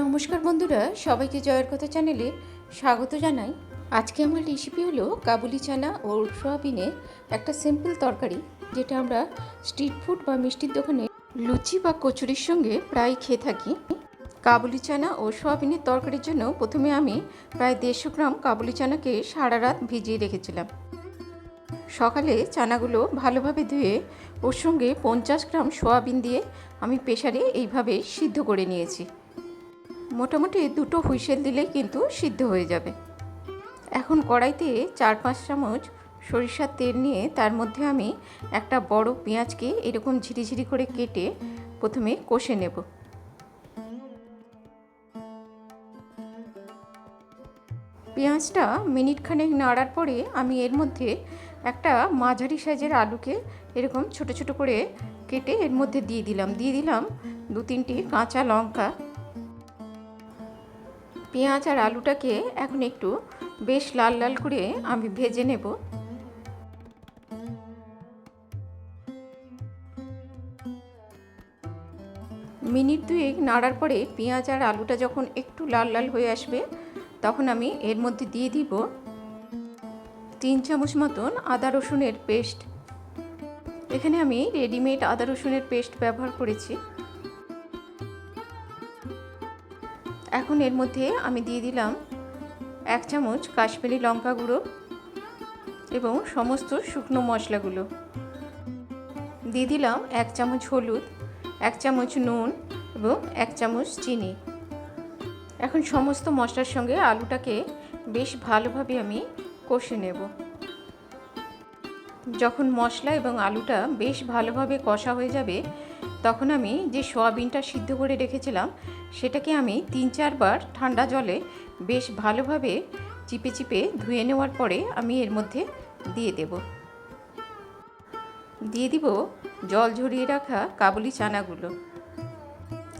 নমস্কার বন্ধুরা, সবাইকে জয়ের কথা চ্যানেলে স্বাগত জানাই। আজকে আমার রেসিপি হলো কাবুলি চানা ও সোয়াবিনের একটা সিম্পল তরকারি, যেটা আমরা স্ট্রিট ফুড বা মিষ্টির দোকানে লুচি বা কচুরির সঙ্গে প্রায় খেয়ে থাকি। কাবুলি চানা ও সোয়াবিনের তরকারির জন্য প্রথমে আমি প্রায় দেড়শো গ্রাম কাবুলি চানাকে সারা রাত ভিজিয়ে রেখেছিলাম। সকালে চানাগুলো ভালোভাবে ধুয়ে ওর সঙ্গে পঞ্চাশ গ্রাম সোয়াবিন দিয়ে আমি প্রেশারে এইভাবে সিদ্ধ করে নিয়েছি। মোটামুটি দুটো হুইসেল দিলেই কিন্তু সিদ্ধ হয়ে যাবে। এখন কড়াইতে চার পাঁচ চামচ সরিষার তেল নিয়ে তার মধ্যে আমি একটা বড় পেঁয়াজকে এরকম ঝিরিঝিরি করে কেটে প্রথমে কষে নেব। পেঁয়াজটা মিনিট খানেক নাড়ার পরে আমি এর মধ্যে একটা মাঝারি সাইজের আলুকে এরকম ছোট ছোট করে কেটে এর মধ্যে দিয়ে দিলাম। দিয়ে দিলাম দু তিনটি কাঁচা লঙ্কা। পেঁয়াজ আর আলুটাকে এখন একটু বেশ লাল লাল করে আমি ভেজে নেব। মিনিট দুয়েক নাড়ার পরে পেঁয়াজ আর আলুটা যখন একটু লাল লাল হয়ে আসবে, তখন আমি এর মধ্যে দিয়ে দিব তিন চামচ মতন আদা রসুনের পেস্ট। এখানে আমি রেডিমেড আদা রসুনের পেস্ট ব্যবহার করেছি। এখন এর মধ্যে আমি দিয়ে দিলাম এক চামচ কাশ্মীরি লঙ্কা গুঁড়ো এবং সমস্ত শুকনো মশলাগুলো। দিয়ে দিলাম এক চামচ হলুদ, এক চামচ নুন এবং এক চামচ চিনি। এখন সমস্ত মশলার সঙ্গে আলুটাকে বেশ ভালোভাবে আমি কষে নেব। যখন মশলা এবং আলুটা বেশ ভালোভাবে কষা হয়ে যাবে, তখন আমি যে সোয়াবিনটা সিদ্ধ করে রেখেছিলাম, সেটাকে আমি তিন চারবার ঠান্ডা জলে বেশ ভালোভাবে চিপে চিপে ধুয়ে নেওয়ার পরে আমি এর মধ্যে দিয়ে দেব। দিয়ে দিব জল ঝরিয়ে রাখা কাবুলি চানাগুলো।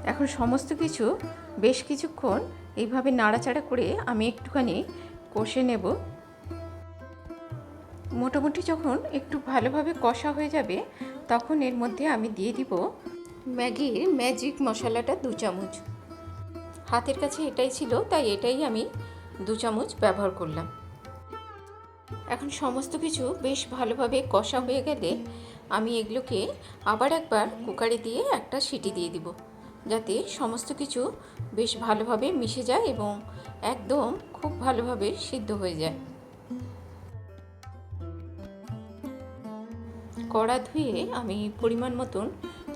এখন সমস্ত কিছু বেশ কিছুক্ষণ এইভাবে নাড়াচাড়া করে আমি একটুখানি কষে নেব। মোটামুটি যখন একটু ভালোভাবে কষা হয়ে যাবে, তখন এর মধ্যে আমি দিয়ে দিব ম্যাগির ম্যাজিক মশলাটা দু চামচ। হাতের কাছে এটাই ছিল, তাই এটাই আমি দু চামচ ব্যবহার করলাম। এখন সমস্ত কিছু বেশ ভালোভাবে কষা হয়ে গেলে আমি এগুলোকে আবার একবার কুকারে দিয়ে একটা সিটি দিয়ে দিব, যাতে সমস্ত কিছু বেশ ভালোভাবে মিশে যায় এবং একদম খুব ভালোভাবে সিদ্ধ হয়ে যায়। কড়া ধুয়ে আমি পরিমাণ মতন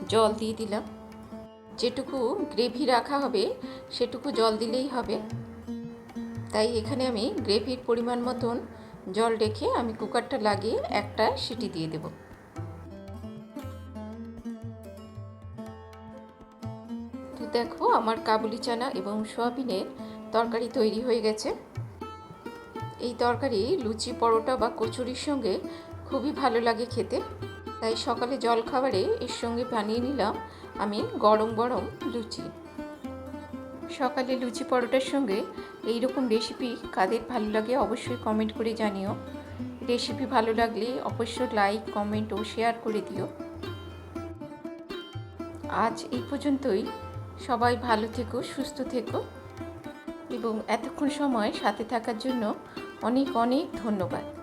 জল দিয়ে দিলাম। যেটুকু গ্রেভি রাখা হবে, সেটুকু জল দিলেই হবে। তাই এখানে আমি গ্রেভির পরিমাণ মতন জল রেখে আমি কুকারটা লাগিয়ে একটা সিটি দিয়ে দেব। তো দেখো আমার কাবুলি চানা এবং সোয়াবিনের তরকারি তৈরি হয়ে গেছে। এই তরকারি লুচি, পরোটা বা কচুরির সঙ্গে খুবই ভালো লাগে খেতে। তাই সকালে জল খাবারে এর সঙ্গে বানিয়ে নিলাম আমি গরম গরম লুচি। সকালে লুচি পরোটার সঙ্গে এই রকম রেসিপি কাদের ভালো লাগে অবশ্যই কমেন্ট করে জানিও। রেসিপি ভালো লাগলে অবশ্যই লাইক কমেন্ট ও শেয়ার করে দিও। আজ এই পর্যন্তই। সবাই ভালো থেকো, সুস্থ থেকো। এবং এতক্ষণ সময় সাথে থাকার জন্য অনেক অনেক ধন্যবাদ।